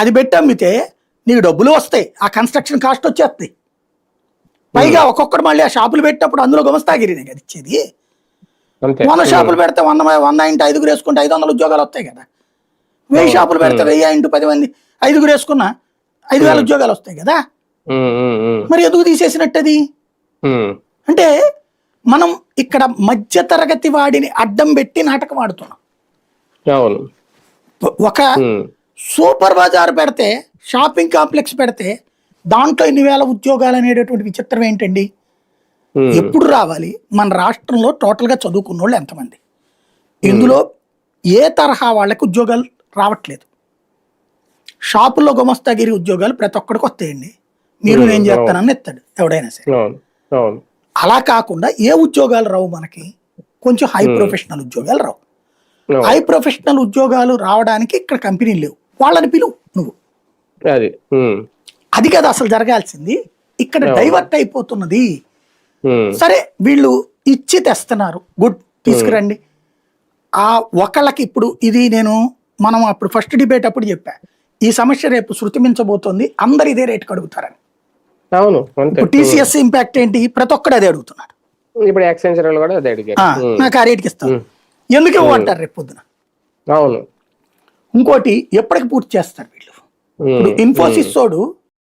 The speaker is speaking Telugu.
అది పెట్టి అమ్మితే నీకు డబ్బులు వస్తాయి. ఆ కన్స్ట్రక్షన్ కాస్ట్ వచ్చేస్తాయి. పైగా ఒక్కొక్కడు మళ్ళీ ఆ షాపులు పెట్టినప్పుడు అందులో గుమస్తాగిరినే కదా ఇచ్చేది. వంద షాపులు పెడితే వంద వంద ఇంటూ ఐదుగురు వేసుకుంటే ఐదు వందల ఉద్యోగాలు వస్తాయి కదా. వెయ్యి షాపులు పెడితే వెయ్యి ఇంటూ పది మంది ఐదుగురు వేసుకున్నా ఐదు వేల ఉద్యోగాలు వస్తాయి కదా. మరి ఎందుకు తీసేసినట్టు అది ఉమ్, అంటే మనం ఇక్కడ మధ్య తరగతి వాడిని అడ్డం పెట్టి నాటకం ఆడుతున్నాం. ఒక సూపర్ బజార్ పెడితే షాపింగ్ కాంప్లెక్స్ పెడితే దాంట్లో ఎన్ని వేల ఉద్యోగాలు అనేటటువంటి విచిత్రం ఏంటండి? ఎప్పుడు రావాలి? మన రాష్ట్రంలో టోటల్గా చదువుకున్న వాళ్ళు ఎంతమంది? ఇందులో ఏ తరహా వాళ్ళకి ఉద్యోగాలు రావట్లేదు? షాపుల్లో గుమస్తాగిరి ఉద్యోగాలు ప్రతి ఒక్కడికి వస్తాయండి. మీరు నేను చేస్తానని ఎత్తాడు ఎవడైనా సరే. అలా కాకుండా ఏ ఉద్యోగాలు రావు మనకి? కొంచెం హై ప్రొఫెషనల్ ఉద్యోగాలు రావు. హై ప్రొఫెషనల్ ఉద్యోగాలు రావడానికి ఇక్కడ కంపెనీలు లేవు. వాళ్ళని పిలువు నువ్వు. అది అది కదా అసలు జరగాల్సింది. ఇక్కడ డైవర్ట్ అయిపోతున్నది. సరే వీళ్ళు ఇచ్చి తెస్తున్నారు. గుడ్ తీసుకురండి. ఆ ఒకళ్ళకి ఇప్పుడు ఇది నేను మనం అప్పుడు ఫస్ట్ డిబేట్ అప్పుడు చెప్పా. ఈ సమస్య రేపు శృతిమించబోతోంది. అందరు ఇదే రేటుకి అడుగుతారని. అవును టీసీఎస్ ఇంపాక్ట్ ఏంటి? ప్రతి ఒక్కడు అదే అడుగుతున్నాడు ఇప్పుడు యాక్సెంచర్ కూడా అదే అడిగారు. నాకు ఆ రేటుకి ఇస్తాను ఎందుకు ఇవ్వమంటారు రేపు పొద్దున? అవును. ఇంకోటి ఎప్పటికి పూర్తి చేస్తారు వీళ్ళు. ఇప్పుడు ఇన్ఫోసిస్ తోడు